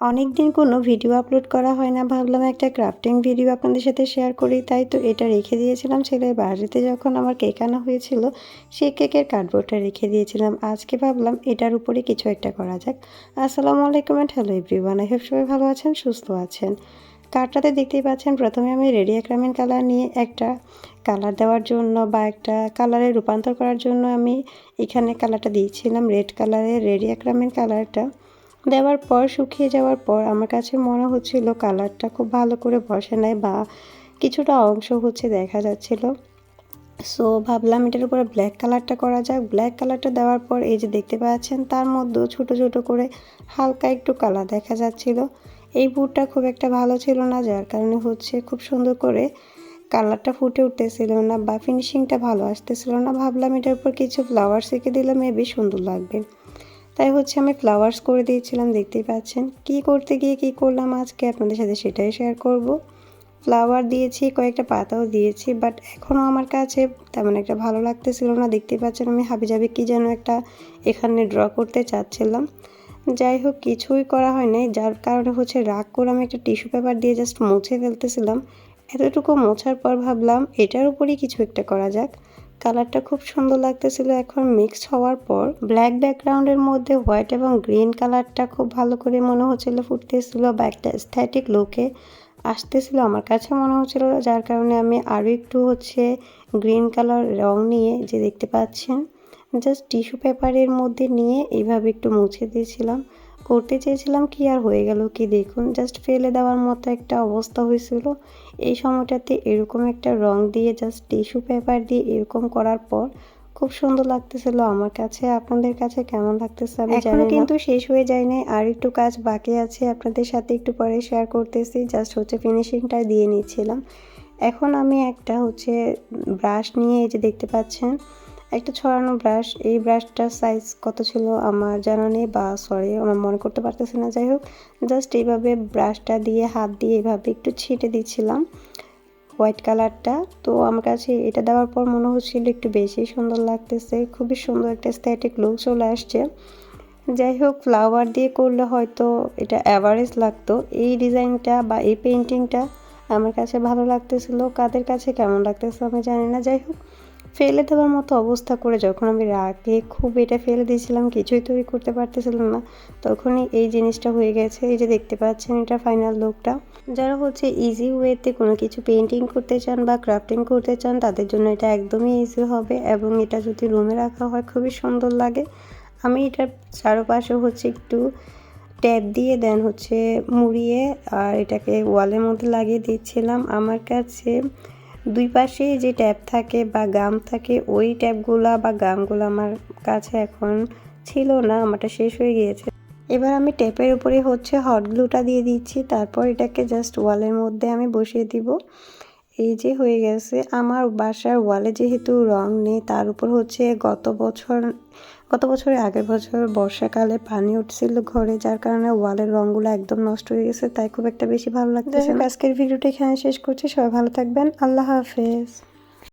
অনেক দিন কোনো ভিডিও আপলোড করা হয় না, ভাবলাম একটা ক্রাফটিং ভিডিও আপনাদের সাথে শেয়ার করি, তাই তো এটা রেখে দিয়েছিলাম। ছেলের বাড়িতে যখন আমার কেক আনা হয়েছিল, সেই কেকের কার্ডবোর্ডটা রেখে দিয়েছিলাম। আজকে ভাবলাম এটার উপরে কিছু একটা করা যাক। আসসালামু আলাইকুম and hello everyone I hope সবাই ভালো আছেন, সুস্থ আছেন। কার্ডটাতে দেখতেই পাচ্ছেন, প্রথমে আমি রেডি অ্যাক্রামিন কালার নিয়ে একটা কালার দেওয়ার জন্য বা একটা কালারে রূপান্তর করার জন্য আমি এখানে কালারটা দিয়েছিলাম রেড কালারের রেডি অ্যাক্রামিন কালারটা দেওয়ার পর, শুকিয়ে যাওয়ার পর আমার কাছে মনে হচ্ছিল কালারটা খুব ভালো করে বসে নাই বা কিছুটা অংশ হচ্ছে দেখা যাচ্ছিল। সো ভাবলাম এটার উপরে ব্ল্যাক কালারটা করা যাক। ব্ল্যাক কালারটা দেওয়ার পর এই যে দেখতে পাচ্ছেন, তার মধ্যেও ছোট ছোট করে হালকা একটু কালার দেখা যাচ্ছিল। এই বুটটা খুব একটা ভালো ছিল না, যার কারণে হচ্ছে খুব সুন্দর করে কালারটা ফুটে উঠতেছিল না বা ফিনিশিংটা ভালো আসতেছিল না। ভাবলাম এটার উপর কিছু ফ্লাওয়ার এঁকে দিলে মেবি সুন্দর লাগবে। তাই হচ্ছে আমি ফ্লাওয়ার্স করে দিয়েছিলাম, দেখতেই পাচ্ছেন। কি করতে গিয়ে কি করলাম আজকে? আপনাদের সাথে সেটাই শেয়ার করব। ফ্লাওয়ার দিয়েছি, কয়েকটা পাতাও দিয়েছি বাট এখনও আমার কাছে তেমন একটা ভালো লাগতেছিল না। দেখতেই পাচ্ছেন আমি হাবি হাবিজাবি কি যেন একটা এখানে ড্র করতে চাচ্ছিলাম। যাই হোক, কিছুই করা হয় নাই যার কারণে হচ্ছে রাগ করে আমি একটা টিস্যু পেপার দিয়ে জাস্ট মুছে ফেলতেছিলাম। এতটুকু মোছার পর ভাবলাম, এটার উপরেই কিছু একটা করা যাক। কালারটা খুব সুন্দর লাগতেছিল। এখন মিক্সড হওয়ার পর ব্ল্যাক ব্যাকগ্রাউন্ডের মধ্যে হোয়াইট এবং গ্রিন কালারটা খুব ভালো করে মনে হচ্ছিল, ফুটতেছিল বা একটা স্থ্যাটিক লুকে আসতেছিল। আমার কাছে মনে হচ্ছিল যার কারণে আমি আরও একটু হচ্ছে গ্রিন কালার রং নিয়ে যে দেখতে পাচ্ছেন জাস্ট টিস্যু পেপারের মধ্যে নিয়ে এইভাবে একটু মুছে দিয়েছিলাম। করতে চেয়েছিলাম কি আর হয়ে গেল কি দেখুন জাস্ট ফেলে দেওয়ার মতো একটা অবস্থা হয়েছিল। এই সময়টাতে এরকম একটা রং দিয়ে জাস্ট টিস্যু পেপার দিয়ে এরকম করার পর খুব সুন্দর লাগতেছিল আমার কাছে। আপনাদের কাছে কেমন লাগতেছে আমি জানি কিন্তু শেষ হয়ে যায়নি আর একটু কাজ বাকি আছে আপনাদের সাথে একটু পরে শেয়ার করতেছি। জাস্ট হচ্ছে ফিনিশিংটা দিয়ে নিচ্ছিলাম। এখন আমি একটা হচ্ছে ব্রাশ নিয়ে এই যে দেখতে পাচ্ছেন একটা ছড়ানো ব্রাশ এই ব্রাশটার সাইজ কত ছিল আমার জানা নেই বা সরি আমার মনে করতে পারতেছে না। যাই হোক জাস্ট এইভাবে ব্রাশটা দিয়ে, হাত দিয়ে এইভাবে একটু ছিটে দিচ্ছিলাম হোয়াইট কালারটা তো আমার কাছে এটা দেওয়ার পর মনে হচ্ছিল একটু বেশি সুন্দর লাগতেছে, খুবই সুন্দর একটা স্ট্যাটিক লুক চলে আসছে। যাই হোক ফ্লাওয়ার দিয়ে করলে হয়তো এটা অ্যাভারেজ লাগতো। এই ডিজাইনটা বা এই পেন্টিংটা আমার কাছে ভালো লাগতেছিল। কাদের কাছে কেমন লাগতেছে আমি জানি না। যাই হোক ফেলে দেওয়ার মতো অবস্থা করে যখন আমি রাগে খুব এটা ফেলে দিয়েছিলাম, কিছুই তৈরি করতে পারতেছিলাম না, তখনই এই জিনিসটা হয়ে গেছে। এই যে দেখতে পাচ্ছেন এটা ফাইনাল লুকটা যারা হচ্ছে ইজি ওয়েতে কোনো কিছু পেন্টিং করতে চান বা ক্রাফটিং করতে চান, তাদের জন্য এটা একদমই ইজি হবে এবং এটা যদি রুমে রাখা হয় খুবই সুন্দর লাগে। আমি এটার চারপাশে হচ্ছে একটু ট্যাপ দিয়ে দেন হচ্ছে মুড়িয়ে আর এটাকে ওয়ালের মধ্যে লাগিয়ে দিচ্ছিলাম। আমার কাছে দুই পাশে যে ট্যাব থাকে বা গাম থাকে, ওই ট্যাপগুলা বা গামগুলো আমার কাছে এখন ছিল না, আমারটা শেষ হয়ে গিয়েছে। এবার আমি ট্যাপের উপরে হচ্ছে হট গ্লুটা দিয়ে দিচ্ছি, তারপর এটাকে জাস্ট ওয়ালের মধ্যে আমি বসিয়ে দিব। এই যে হয়ে গেছে আমার বাসার ওয়ালে যেহেতু রং নেই তার উপর হচ্ছে গত বছর গত বছরে আগের বছর বর্ষাকালে পানি উঠছিল ঘরে যার কারণে ওয়ালের রঙগুলো একদম নষ্ট হয়ে গেছে তাই খুব একটা বেশি ভালো লাগছে আজকের ভিডিওটা এখানে শেষ করছি সবাই ভালো থাকবেন আল্লাহ হাফেজ।